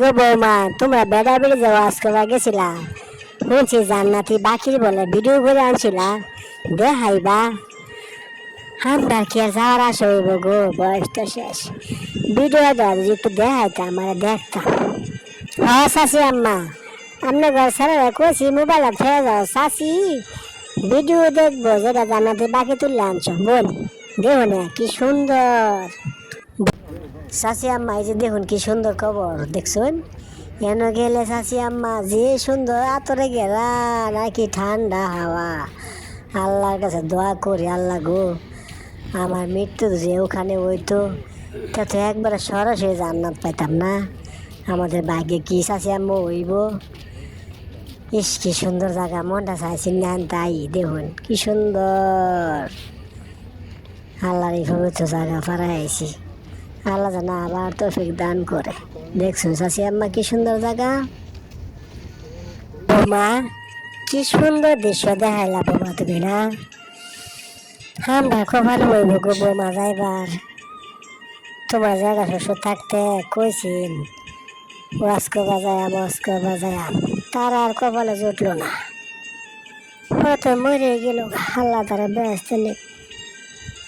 গো বৌমা তোমরা বেড়া বেড়ে যাও, আজকে গেছিলা শুনছি জান্নাতি বাকির বলে ভিডিও করে আনছিলা। দেখাইবা আমরা কি আর যাওয়ার আশা হইব গো? বয়স তো শেষ। ভিডিও দাও যদি একটু দেখাইতে আমার দেখতাম। হ্যাঁ শাশি আম্মা। আপনি ঘর ছেড়ে কইছি মোবাইল ছেড়ে যাও শাশি ভিডিও দেখব, যেটা জান্নাতি বাকি তুললে আনছো। বোন দেখো না, কি সুন্দর। শাশি আম্মা, এই যে দেখুন কি সুন্দর খবর দেখছুন? এন গেলে শাশি আম্মা? যে সুন্দর আতরে গেলা, নাকি ঠান্ডা হাওয়া। আল্লাহর কাছে দোয়া করি, আল্লাহ গো, আমার মৃত্যু যে ওখানে হইতো, তা তো একবারে সরাসরি জান্নাত পাইতাম না। আমাদের ভাগ্যে কি শাশি আম্মা হইব? ইস, কি সুন্দর জায়গা, মনটা চাইছি না তাই, দেখুন, কি সুন্দর। আল্লাহর এই পবিত্র জায়গা পাড়াইছি আল্লাহ যেন আবার তৌফিক দান করে। দেখছ শাশি আম্মা কি সুন্দর জায়গা? বোমা কি সুন্দর দৃশ্য দেখাইলা বোমা তুমি না? আমরা ভালো হইব গো বোমা, যাইবার। তোমার জায়গা শ্বশুর থাকতে কইছিন, ওয়াস্কো বাজায়াম ওয়াস্কো বাজায়াম তার আর কপালে জুটলো না। ওরা তো মরে গেল আল্লাহ তারা ব্যস্ত নেই।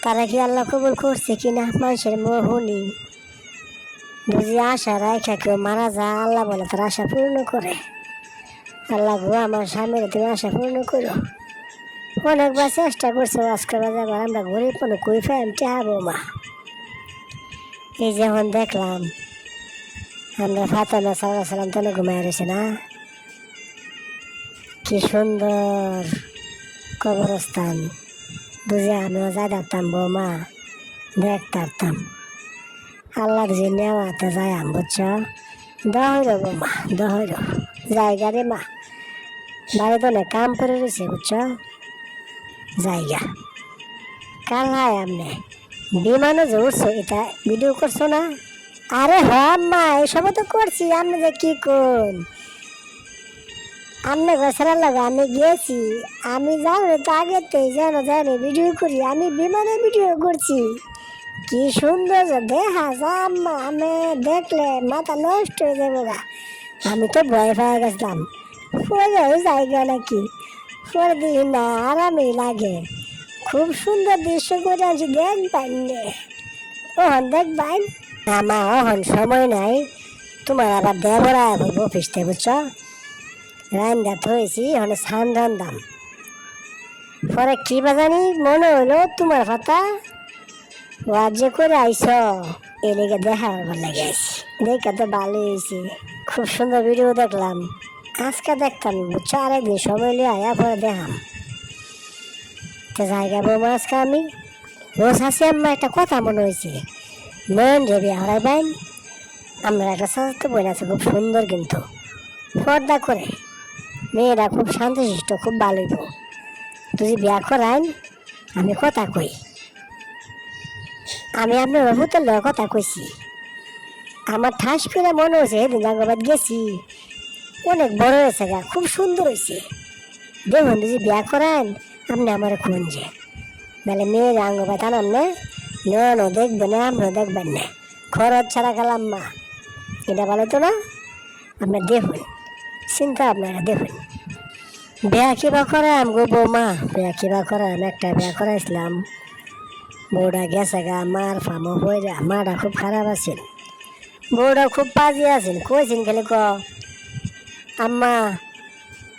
তারা কি আল্লাহ কবুল করছে কিনা? মানুষের মোহনি। বুঝি আশা রাখা কেউ মারা যায়, আল্লাহ বলে তার আশা পূর্ণ করে। আল্লাহ গো, আমার স্বামীর তুমি আশা পূর্ণ করো। অনেকবার চেষ্টা করছে আজকে বাজাবার আমরা গরিব কোনো কই ফ্যাম চাহাবো মা? এই যেমন দেখলাম, আমরা ফাতেমা সাল্লাহ সাল্লাম তো ঘুমায় রয়েছে না? কি সুন্দর কবরস্থান। বুঝে আমিও যাই দেখতাম বৌমা দেখতাম আল্লাহ যে নেওয়াতে যাই আম বুঝছ দহর বৌমা দহর জায়গা রে মা। বাড়ি তো কাম করে রয়েছে, বুঝছ? জায়গা। কাল হায় আমনে। বিমানে যে এটা ভিডিও করছ না? আরে হ্যাঁ মা এসব তো করছি আমি যে কি কোন আপনি বছরের লাগে আমি গিয়েছি। আমি জানো তো আগেতে জানো জানি ভিডিও করি। আমি বিমানে ভিডিও করছি। কি সুন্দর যে দেখা যায় আম্মা আমি দেখলে মাথা নষ্ট হয়ে যাবে গা। আমি তো ভয় পেয়ে গেছিলাম। পরে জায়গা নাকি, পরে দিই না, আরামই লাগে। খুব সুন্দর দৃশ্য করে আছি দেখ দেখবেন ওহন দেখ দেখবেন আমার ওহন সময় নাই। তোমার আবার দেবরা অফিস থেকে বুঝছ? রান্দা থয়েছি ওখানে সান রান্দাম পরে কি বাজানি মনে হইল, তোমার কথা ওয়াজ যে করে আইস এদিকে দেখা ভালো লাগে আইসি দেখা তো ভালো হয়েছে খুব সুন্দর ভিডিও দেখলাম। আজকে দেখতাম, বুঝছ, আরেকদিন সময় লিয়ে আয়া পরে দেখাম। তো জায়গা বৌমা, আজকে আমি রোজ হাসি আম্মা একটা কথা মনে হয়েছে মেন রেবি হারাই বাইন আমরা একটা সাজাতে বই আছে, খুব সুন্দর কিন্তু। পর্দা করে। মেয়েরা খুব শান্তশিষ্ট, খুব ভালোই বউ। তুই বিয়া করাইন আমি কথা কই। আমি আপনার বাবুতে লয় কথা কইছি। আমার ঠাস ফিরে মনে হয়েছে সেদিন জাঙ্গাবাদ গেছি। অনেক বড় হয়েছে গা, খুব সুন্দর হয়েছে। দেখুন, যদি বিয়া করান, আপনি আমার খুন যে? নাহলে মেয়ের আঙ্গবাদ আনাম না, ন দেখবেন না আমরা দেখবেন না। খরচ ছাড়া গেলাম মা এটা ভালো তো না? আপনার দেখুন। চিন্তা আপনারা দেখুন। বিয়া কিবা করাম গো বৌমা, বিয়া কিবা করাম একটা বিয়া করাইছিলাম বউটা গেছে গা মার ফামো হয়ে মাটা খুব খারাপ আছিল। বউটা খুব পাজি আছিল কইছেন খালি ক, আম্মা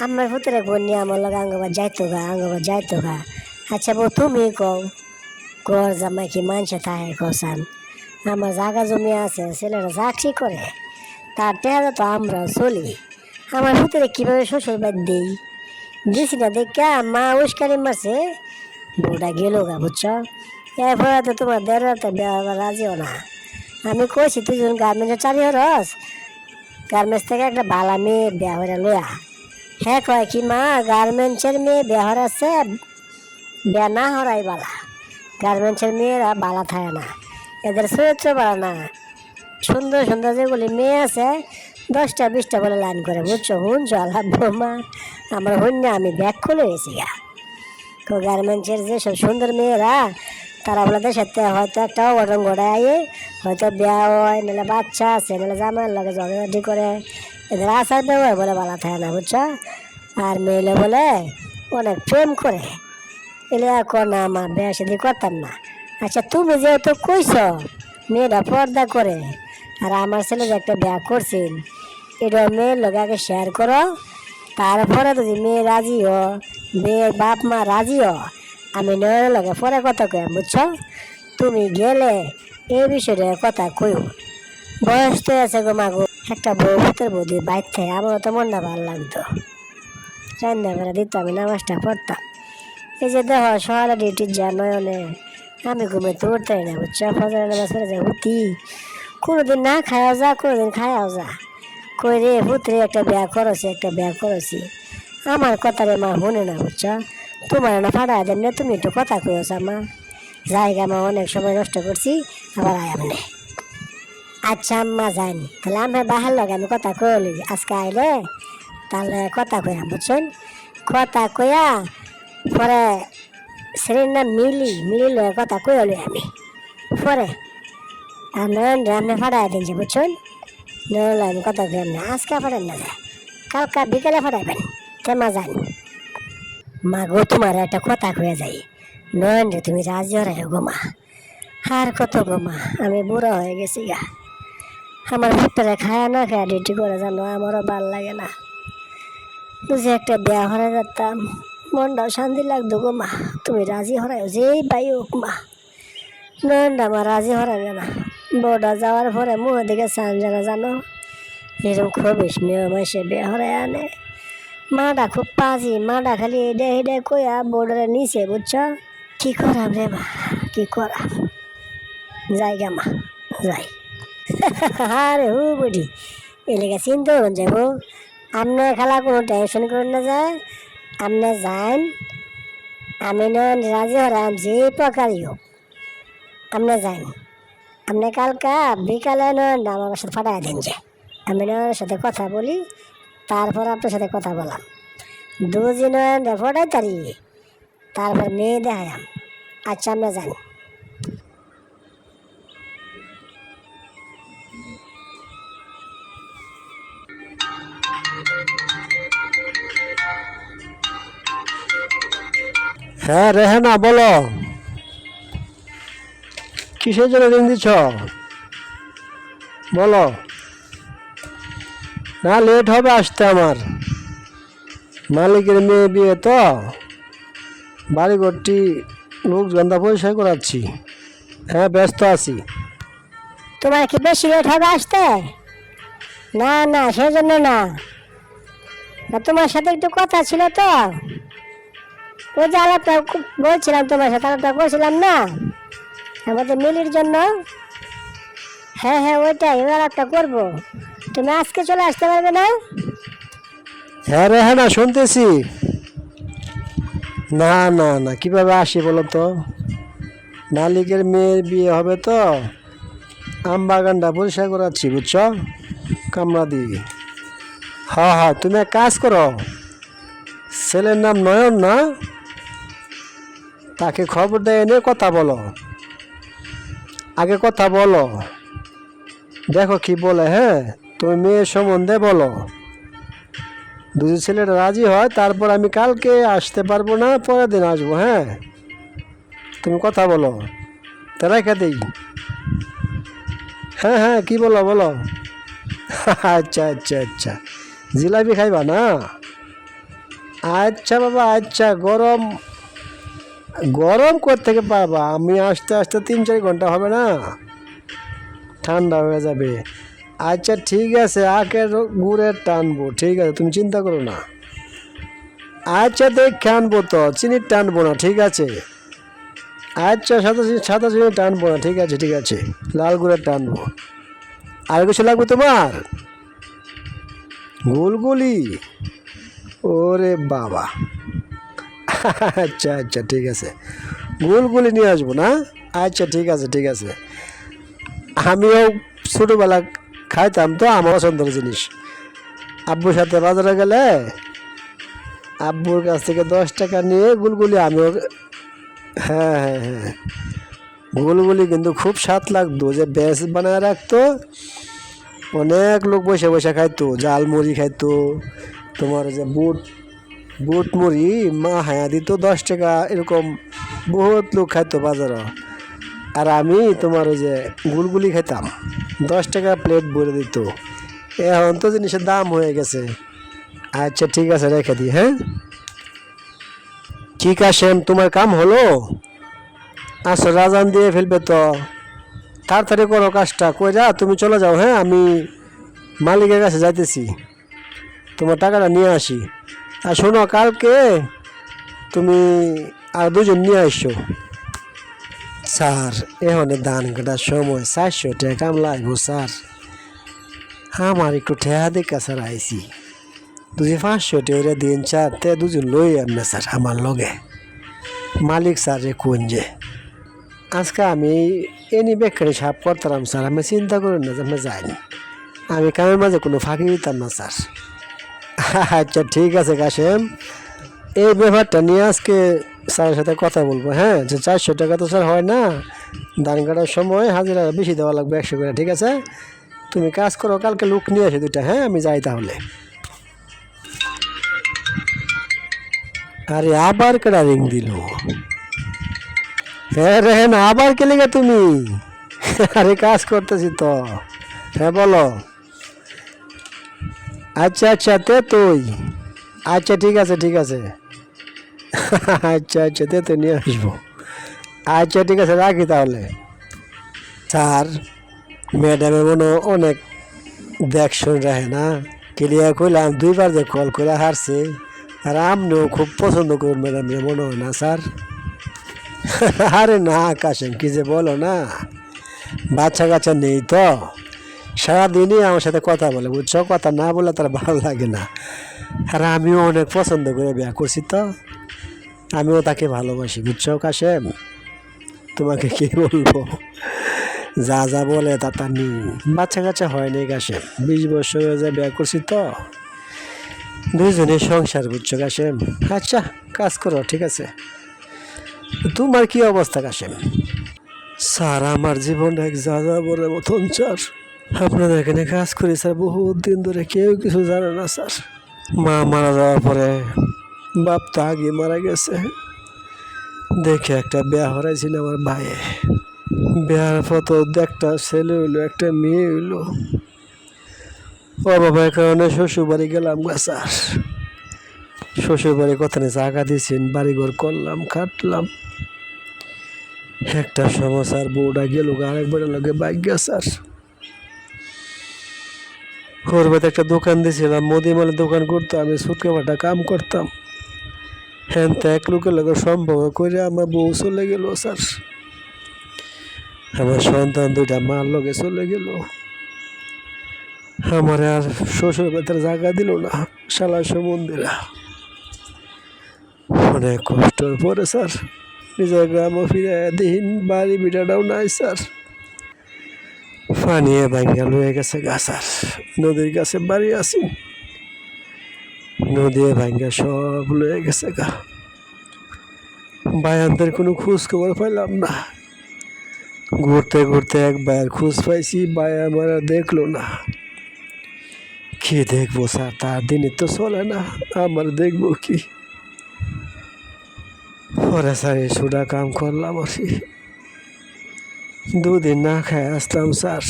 আমার ভুতরে বন্যা আমার লগে আঙ্গবার যাইতো গা আঙ্গবার যাইতো গা। আচ্ছা বউ তুমি কও ঘর জামাই কি মানুষে থাকে কসান আমার জায়গা জমি আছে ছেলেরা চাকরি করে তার টেহারা তো আমরা চলি। আমার ভিতরে কীভাবে শ্বশুর বাদ দিই? দিছি না দেখা মা উস্কানি মারছে। বউটা গেল গা, বুঝছ? এরপরে তো তোমার বিয়া রাজিও না। আমি কইছি তুই যখন গার্মেন্টে চালি হরস? গার্মেন্টস থেকে একটা বালা মেয়ে বিয়া হয়ে লয়া হ্যাঁ কয় কি মা, গার্মেন্টসের মেয়ে বিয়া হরাচ্ছে বিয়া না হরাই বালা। গার্মেন্টসের মেয়েরা বালা থাকে না, এদের চরিত্র বালা না। সুন্দর সুন্দর যেগুলি মেয়ে আছে দশটা বিশটা বলে লাইন করে বুঝছ শুনছো আল্লাহ বোমা। আমার হইন না আমি ব্যাগ খুলে গেছি গা। তো গার্মেন্টসের যেসব সুন্দর মেয়েরা, তারা বলে থেকে হয়তো একটা অঘটন ঘটায় হয়তো বিয়া হয়, নাহলে বাচ্চা আছে, নাহলে জামাইয়ের লাগে ঝগড়াঝাটি করে। এদের আসার ব্যবহার বলে ভালো থাকে না, বুঝছ? আর মেয়েলে বলে, অনেক প্রেম করে। এলে এখন না আমার বিয়া সাদি করতাম না। আচ্ছা তুমি যেহেতু কইছ, মেয়েরা পর্দা করে আর আমার ছেলে যে একটা বিয়া করছেন এটা মেয়ের লোক আগে শেয়ার করো। তারপরে যদি মেয়ে রাজি হ মেয়ের বাপ মা রাজি হ আমি নয়ের লগে পরে কথা কই বুঝছ? তুমি গেলে এই বিষয়টা কথা কইও। বয়স তো আছে গো মাগো, একটা বউ ভূতের বৌদি বাইর থেকে আমারও তো মনটা ভালো লাগতো। সন্ধ্যা বেলা দিত, আমি নামাজটা পড়তাম। এই যে দেখো, সকালে ডিউটির যা নয়নে, আমি ঘুমে তো উঠতে না, বুঝছ? ফজর নামাজ পড়ে যা উঠি কোনোদিন না খাওয়া যা, কোনোদিন খাওয়াও যা। কই রে পুত্রে, একটা বিয়া করেছি, একটা বিয়া করেছি। আমার কথা রে মা শুনে না, বুঝছ? তোমার না ফাড়া দেন না তুমি একটু কথা কইছ আমার। জায়গা মা অনেক সময় নষ্ট করছি, আবার আয়াম নেই আচ্ছা আম্মা যাইনি তাহলে আমি বাহার লাগে আমি কথা কইলি আজকে আইলে তাহলে কথা কইয়া বুঝছেন? কথা কইয়া পরে ছেলের নাম মিলি মিলি লয়ে কথা কইলি আমি। পরে। নয়ন রান্না ফাটাই দিনছে বুঝছেন? আমি কথা কইলাম না, আজকে ফাটান না যায় কালকা বিকেলে ফাটাইবেন কেমা যান মা গো, তোমার একটা কথা কয়ে যাই। নয়ন রে তুমি রাজি হরাই গো মা। আর কত গো মা, আমি বুড়ো হয়ে গেছি গা। আমার ভুট্টারে খায় না খায় ডিউটি করে জানো, আমারও ভালো লাগে না। বুঝি একটা বিয়া হরে যেতাম মনটাও শান্তি লাগতো গো মা। তুমি রাজি হরাই যেই হোক মা। নয়নটা আমার রাজি হরাবে না। বউটা যাওয়ার পরে মুখ দিকে চান জানা জানো? এরকম খুব মেয়ে মাসে বিয়া হরাই আনে। মাটা খুব পাজি, মাটা খালি এডে হেডে কইয়া বোর্ডারে নিচে বুঝছ? কি করাম রে মা, কি করাম? যাই গা মা, যাই। আরে হু বুড়ি এলাকা চিন্তা করুন যাব আপনার খেলা কোনো টেনশন করুন না যায় আপনি যান আমি নন রাজি হরাম যে প্রকারই হোক। আপনি যান আপনি কালকা বিকালে নন আমার সাথে ফাটাই দিন যে। আমি নয়নের সাথে কথা বলি, তারপর আপনার সাথে কথা বললাম। দুদিন ফটাই তারি তারপর মেয়ে দেখায়াম আচ্ছা আমরা জানি হ্যাঁ রেহানা, বলো। কিসের জন্য ঋণ দিচ্ছ? বলো। না লেট হবে আসতে আমার। মালিকের মেয়ে বিয়ে তো। বাড়ি ঘরটি লোক গন্ধা পরিষ্কার করাচ্ছি। হ্যাঁ ব্যস্ত আছি। তোমার কি বেশি লেট হবে আসতে? না না সেই জন্য না। না, তোমার সাথে একটু কথা ছিল তো। ওই যে আলাপটা বলছিলাম তোমার সাথে আলাপটা করছিলাম না? আমাদের মিলির জন্য? হ্যাঁ হ্যাঁ ওইটাই ওই আলাপটা করব। তুমি আজকে চলে আসতে পারবে না? হ্যাঁ রেহানা শুনতেছি। না না না, কীভাবে আসি বলো তো? মালিকের মেয়ের বিয়ে হবে তো? আম বাগানটা পরিষ্কার করাচ্ছি, বুঝছ? কামরা দিয়ে। হ্যাঁ হ্যাঁ তুমি এক কাজ করো। ছেলের নাম নয়ন না? তাকে খবর দেয় এনে কথা বলো। আগে কথা বলো। দেখো কি বলে হ্যাঁ? তুমি মেয়ের সম্বন্ধে বলো। দুই ছেলেটা রাজি হয়, তারপর আমি কালকে আসতে পারব না, পরের দিন আসব হ্যাঁ? তুমি কথা বলো। তারাই খেতেই হ্যাঁ হ্যাঁ কি বলো বলো। আচ্ছা আচ্ছা আচ্ছা। জিলাপি খাইবা না? আচ্ছা বাবা আচ্ছা গরম গরম থেকে পারবা আমি আসতে আসতে তিন চার ঘণ্টা হবে না? ঠান্ডা হয়ে যাবে। আচ্ছা ঠিক আছে, আখের গুড়ের টানবো, ঠিক আছে, তুমি চিন্তা করো না। আচ্ছা দেখে আনব তো, চিনির টানবো না, ঠিক আছে। আচ্ছা সাদা চিনি সাদা চিনি টানবো না, ঠিক আছে ঠিক আছে, লাল গুড়ের টানবো। আর কিছু লাগবে তোমার? গুলগুলি? ওরে বাবা। আচ্ছা আচ্ছা ঠিক আছে। গুলগুলি নিয়ে আসব না? আচ্ছা ঠিক আছে ঠিক আছে। আমিও ছোটোবেলা খাইতাম তো, আমার পছন্দের জিনিস। আব্বুর সাথে বাজারে গেলে আব্বুর কাছ থেকে দশ টাকা নিয়ে গুলগুলি আমিও হ্যাঁ হ্যাঁ হ্যাঁ। গোলগুলি কিন্তু খুব স্বাদ লাগতো, যে ব্যাস বানায় রাখতো। অনেক লোক বসে বসে খাইতো জাল মুড়ি খাইতো, তোমার যে বুট বুট মুড়ি, মা হায়া দিত দশ টাকা, এরকম বহুত লোক খাইতো বাজারে। আর আমি তোমার ওই যে গুলগুলি খেতাম দশ টাকা প্লেট ভরে দিত। এখন তো জিনিসের দাম হয়ে গেছে। আচ্ছা ঠিক আছে, রেখে দিই হ্যাঁ? ঠিক আছে, তোমার কাম হলো? আচ্ছা রাজান দিয়ে ফেলবে তো। তাড়াতাড়ি করো কাজটা, কইরা তুমি চলে যাও হ্যাঁ? আমি মালিকের কাছে যাইতেছি। তোমার টাকাটা নিয়ে আসি। আর শোনো, কালকে তুমি আর দুজন নিয়ে আসছো স্যার, এখন ধান কাটার সময় চারশো টাকা লাগবো, স্যার। আমার একটু ঠেহা দেখা স্যার, আইসি। দুজি পাঁচশো টাকা দিন, স্যার, তে দুজন লই আপনি স্যার, আমার লগে। মালিক স্যার রে কোন যে। আজকে আমি এনি বেকারি সাপ করতাম, স্যার, আমি চিন্তা করি না যে আমি যাইনি। আমি কামের মাঝে কোনো ফাঁকি দিতাম না, স্যার। আচ্ছা ঠিক আছে কাশেম। এই ব্যাপারটা নিয়ে আজকে স্যারের সাথে কথা বলব হ্যাঁ? যে চারশো টাকা তো স্যার হয় না। ধান কাটার সময় হাজিরা বেশি দেওয়া লাগবে একশো করে, ঠিক আছে? তুমি কাজ করো, কালকে লোক নিয়ে আসো দুইটা হ্যাঁ? আমি যাই তাহলে। আরে আবার কেডা রিং দিল? হ্যাঁ রে হ্যাঁ আবার কে লেগে তুমি? আরে কাজ করতেছি তো। হ্যাঁ বলো। আচ্ছা আচ্ছা তে তুই আচ্ছা ঠিক আছে ঠিক আছে। আচ্ছা আচ্ছা তে তুই নিয়ে আসব। আচ্ছা ঠিক আছে, রাখি তাহলে। স্যার ম্যাডামে মনে অনেক দেখ শুন রাখে না? ক্লিয়ার করলাম দুইবার যে কল করে হারছে, আর আপনিও খুব পছন্দ করুন ম্যাডাম মনে হয় না, স্যার? আরে না, কাশেম, কি যে বলো না? বাচ্চা কাচ্চা নেই তো। সারাদিনই আমার সাথে কথা বলে, বুঝছ? কথা না বলে তার ভালো লাগে না। আর আমিও অনেক পছন্দ করে বিয়া করছি তো। আমিও তাকে ভালোবাসি, বুঝছ কাশেম? তোমাকে কি বলব? যা যা বলে তা তা নেই। বাচ্চা কাচ্চা হয়নি কাশেম। বিশ বছর হয়ে বিয়া করছি তো। দুইজনের সংসার, বুঝছ কাশেম? আচ্ছা কাজ করো, ঠিক আছে। তোমার কি অবস্থা কাশেম? স্যার আমার জীবন এক যা যা বলে মতন স্যার আপনাদের এখানে কাজ করি, স্যার। দিন ধরে কেউ কিছু জানে না, স্যার। মা মারা যাওয়ার পরে বাপ তো আগে মারা গেছে। দেখে একটা বিয়া হরাইছিল আমার ভাইয়ে। বিয়ার পর একটা ছেলে হইল, একটা মেয়ে হইল। অভাবের কারণে শ্বশুর বাড়ি গেলাম গা, স্যার। শ্বশুর বাড়ি কথা নিয়ে জায়গা দিয়েছেন, বাড়িঘর করলাম, কাটলাম। একটা সমস্যার বউটা গেল আরেকবার লগে বাইক গেছে, স্যার। করবে একটা দোকান দিয়েছিলাম মুদিমালের দোকান করতো আমি সুটকে ভাটা কাম করতাম। হ্যাঁ তো এক লোকের লগে সম্ভব করে আমার বউ চলে গেল, স্যার। আমার সন্তান দুইটা মার লোকে চলে গেল। আমার আর শ্বশুর ভেতরে জায়গা দিল না, শালা সমন্দিরা অনেক কষ্টর পরে, স্যার, নিজের গ্রামও ফিরে দিন, বাড়ি বিটাটাও নাই, স্যার। পানিয়ে ভাঙ্গা লয়ে গেছে গা, স্যার। নদীর কাছে বাড়ি আছি। নদী ভাঙ্গা সব লয়ে গেছে গা। বায়ানদের কোনো খোঁজ খবর পাইলাম না। ঘুরতে ঘুরতে এক বায়ের খোঁজ পাইছি বায়া মারা দেখল না। কি দেখব, স্যার? তার দিনে তো চলে না, আমার দেখব কি? পরে স্যার সুডা কাম করলাম আর দুদিন না খায় আসলাম স্যার।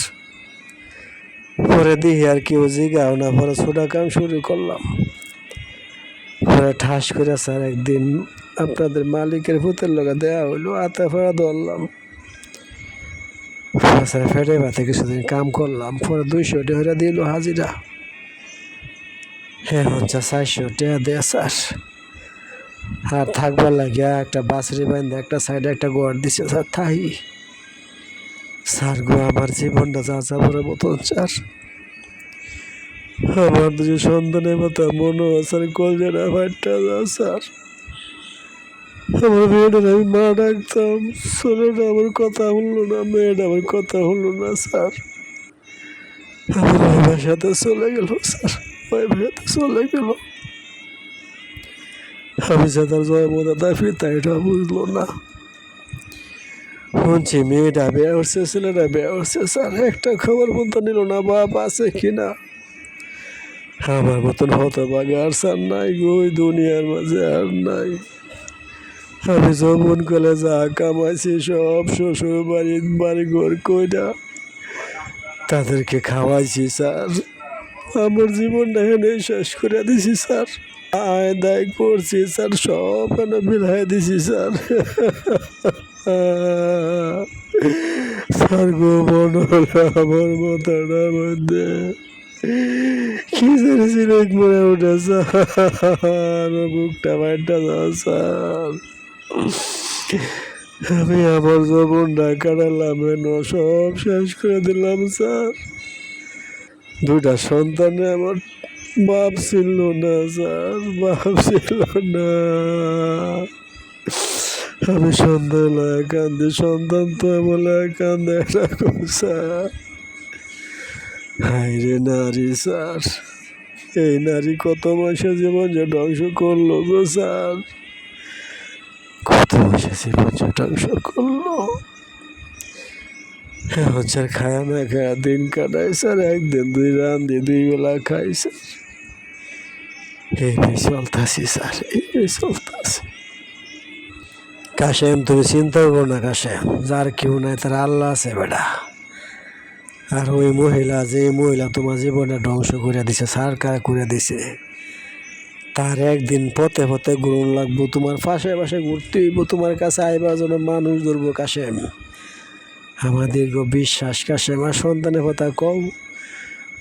পরে দিই আর কেউ জিগাও না, পরে ছোটা কাম শুরু করলাম। পরে ঠাস করে, স্যার, একদিন আপনাদের মালিকের ভূতের লগে দেওয়া হইল, আতে ফেরা ধরলাম। স্যার, ফেটে বাতে কিছুদিন কাম করলাম, পরে দুইশো টাকা দিল হাজিরা। হ্যাঁ হচ্ছে চারশো টাকা দেয়, স্যার। আর থাকবার লাগিয়া একটা বাসরি বান্ধে একটা সাইডে একটা ঘর দিছে, স্যার থাই স্যার গো, আমার জীবনটা যা যাবার মতন স্যার। আমার দুটো সন্তানের মতো মনে স্যার কলজারা ফাইটটা যা স্যার। আমার মেয়েটার আমি মা ডাকতাম ছেলেটা আমার কথা হলো না, মেয়েটা আমার কথা হলো না, স্যার। আমার ভাইয়ের সাথে চলে গেল, স্যার। ভাইয়ের সাথে চলে গেল। আমি তার জয় মতো তাই এটা বুঝলো না। শুনছি, মেয়েটা বিয়ে উঠছে ছেলেটা বিয়ে উঠছে স্যার, একটা খবর বলতে নিল না, বাপ আছে কিনা আমার মতন হতো বাগে আর স্যার নাই ওই দুনিয়ার মাঝে আর নাই। আমি যৌবন কলে যা কামাইছি, সব শ্বশুর বাড়ি বাড়ি ঘর কইটা তাদেরকে খাওয়াইছি, স্যার। আমার জীবনটা এনে শেষ করে দিছি, স্যার। আয় দায় করছি, স্যার। সব বিলাই দিছি, স্যার। স্যার গো, মনে হলো আমার মাথাটার মধ্যে। কি জেনেছিল মনে ওঠে, স্যার। বুকটা বাইরটা যাও স্যার। আমি আমার জীবনটা কাটালাম সব শেষ করে দিলাম, স্যার। দুইটা সন্তানে আমার বাপ ছিল না স্যার বাপ ছিল না আমি লয় কান্দে, সন্তান তো বলে কান্দে এরকম স্যার। হাই রে নারী, স্যার। এই নারী কত মাসে জীবন যে ধ্বংস করল গো, স্যার? কত মাসে জীবন যে ধ্বংস করল? স্যার খায়া না খায়া, দিন কাটাই স্যার। একদিন দুই রান্ধি দুই বেলা খাই স্যার। এইভাবে চলতেছি স্যার এইভাবে চলতেছি কাশেম তুমি চিন্তা করো না কাশেম যার কেউ নাই তার আল্লাহ আছে বেটা আর ওই মহিলা যে মহিলা তোমার জীবনে ধ্বংস করে দিছে সারকার করে দিছে তার একদিন পথে পথে ঘুরন লাগবো তোমার পাশে পাশে ঘুরতে হইব তোমার কাছে আইবার জন্য মানুষ ধরবো কাশেম আমার দীর্ঘ বিশ্বাস কাশেম আর সন্তানের কথা কম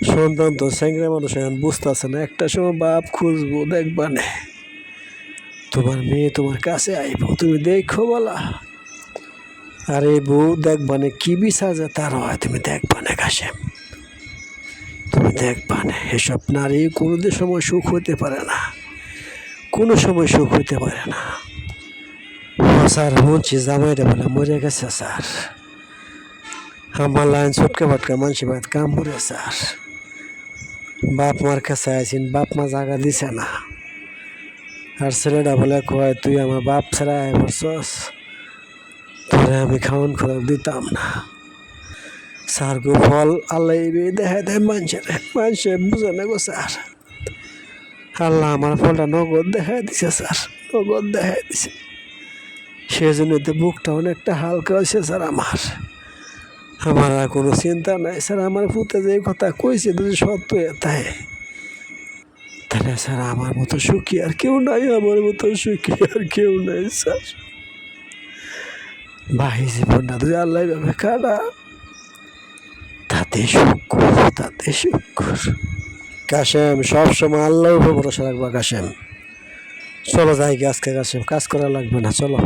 সন্তান তো স্যাংরা মানুষ, এখন বুঝতেছে না, একটা সময় বাপ খুঁজবো, দেখবা নে। তোমার মেয়ে তোমার কাছে আইব, তুমি দেখো বলা। আরে বউ দেখবানে কি বিচার যে তার হয়, তুমি দেখবানে কাশেম। তুমি দেখবানে এসব নারী কোনো সময় সুখ হইতে পারে না। কোনো সময় সুখ হইতে পারে না। স্যার, শুনছি, জামাইটা বলে মরে গেছে, স্যার। আমার লাইন ছটকা ফাটকা মানুষ বাদ কাম করে স্যার। বাপ মার কাছে আইসিন বাপ মা জাগা দিছে না। আর ছেলেটা বলে, কয়, তুই আমার বাপ ছাড়া এবার সস তোরে আমি খাওয়ান খোরাক দিতাম না। স্যার গো ফল আল্লাহ দেখায় দেয় মানুষের মানুষে বুঝে না গো স্যার। আল্লাহ আমার ফলটা নগদ দেখায় দিছে স্যার, নগদ দেখায় দিছে। সেজন্য তো বুকটা অনেকটা হালকা হয়েছে স্যার আমার। আমার আর কোনো চিন্তা নাই। স্যার, আমার পুতে যে কথা কইছে, যদি সত্য তাই। তাহলে স্যার, আমার মতো সুখী আর কেউ নাই, আমার মতো সুখী আর কেউ নাই, স্যার। ভাই জীবনটা তুই আল্লাহ ভাবে কাটা। তাতে শুক্র তাতে শুক্র কাশেম, সবসময় আল্লাহর উপর ভরসা রাখবা, কাশেম। চলো যাই আজকে কাশেম। কাজ করা লাগবে না, চলো।